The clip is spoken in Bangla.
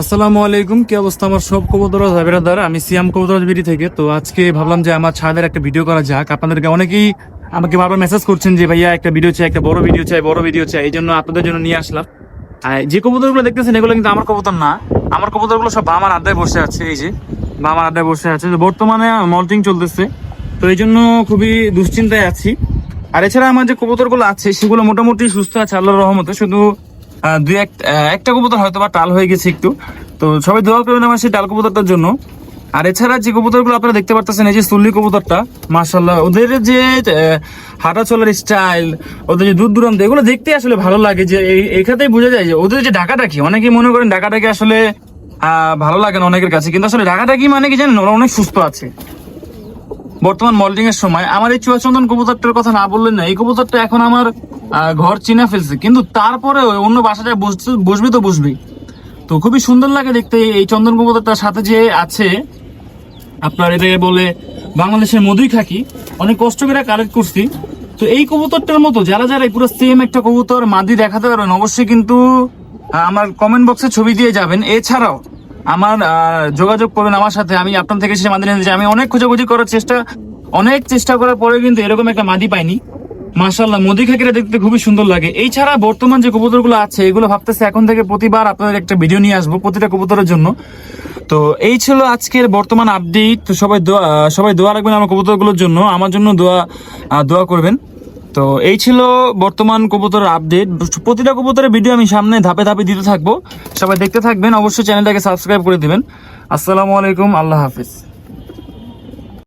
আসসালামু আলাইকুম, কি অবস্থা? আমার সব কবুতর জাবেরাদার আমি সিয়াম কবুতর বিড়ি থেকে। তো আজকে ভাবলাম যে আমার ছাদের একটা ভিডিও করা যাক। আপনাদেরকে অনেকেই আমাকে বারবার মেসেজ করছেন যে, ভাইয়া, একটা ভিডিও চাই, একটা বড় ভিডিও চাই, বড় ভিডিও চাই। এই জন্য আপনাদের জন্য নিয়ে আসলাম। আর যে কবুতরগুলো দেখতেছেন, এগুলো কিন্তু আমার কবুতর না। আমার কবুতরগুলো সব বামার আড্ডায় বসে আছে, এই যে। বামার আড্ডায় বসে আছে। তো বর্তমানে মল্টিং চলতেছে। তো এই জন্য খুবই দুশ্চিন্তায় আছি। আর এছাড়া আমার যে কবুতরগুলো আছে, সেগুলো মোটামুটি সুস্থ আছে, আল্লাহর রহমতে। শুধু দুই এক একটা কবুতর হয়তো বা টাল হয়ে গেছে একটু। তো সবাই দোয়া করবেন আমার সেই টাল কবুতরটার জন্য। আর এছাড়া যে কবুতরগুলো আপনারা দেখতে পারতেছেন, এই যে সুল্লি কবুতরটা মার্শাল্লাহ ওদের যে হাঁটা চলার স্টাইল ওদের যে দূর দূরান্ত এগুলো দেখতে আসলে ভালো লাগে যে এইখানেই বোঝা যায় যে ওদের যে ডাকাডাকি অনেকে মনে করেন ডাকাডাকি আসলে ভালো লাগে না অনেকের কাছে, কিন্তু আসলে ডাকাডাকি মানে কি জানেন, ওরা অনেক সুস্থ আছে। বর্তমান মল্টিং এর সময়। আমার এই চুয়াচন্দন কবুতরটার কথা না বললেন না, এই কবুতরটা এখন আমার ঘর চিনা ফেলছে। কিন্তু তারপরে অন্য বসতে- বসবে তো বসবেই তো খুবই সুন্দর লাগে দেখতে এই চন্দন কবুতরটার সাথে যে আছে, আপনার এটাকে বলে বাংলাদেশের মধুই খাকি। অনেক কষ্ট করে কালেক্ট করছি। তো এই কবুতরটার মতো, যারা যারা পুরো সেম একটা কবুতর মাদি দেখাতে পারবেন অবশ্যই কিন্তু আমার কমেন্ট বক্সে ছবি দিয়ে যাবেন। এছাড়াও আমার যোগাযোগ করবেন আমার সাথে। আমি আপনার থেকে সে মাদি চাই। আমি অনেক খোঁজাখুঁজি করার চেষ্টা, অনেক চেষ্টা করার পরে কিন্তু এরকম একটা মাদি পাইনি। মাশাল্লাহ মোদি খাকিরা দেখতে খুবই সুন্দর লাগে। এই ছাড়া বর্তমান যে কবুতরগুলো আছে, এগুলো ভাবতেছে এখন থেকে প্রতিবার আপনাদের একটা ভিডিও নিয়ে আসব প্রতিটা কবুতরের জন্য। তো এই ছিল আজকের বর্তমান আপডেট সবাই দোয়া সবাই দোয়া রাখবেন আমার কবুতরগুলোর জন্য। আমার জন্য দোয়া দোয়া করবেন। তো এই ছিল বর্তমান কবুতরের আপডেট প্রতিটা কবুতরের ভিডিও আমি সামনে ধাপে ধাপে দিতে থাকব। সবাই দেখতে থাকবেন। অবশ্যই চ্যানেলটাকে সাবস্ক্রাইব করে দিবেন। আসসালামু আলাইকুম। আল্লাহ হাফিজ।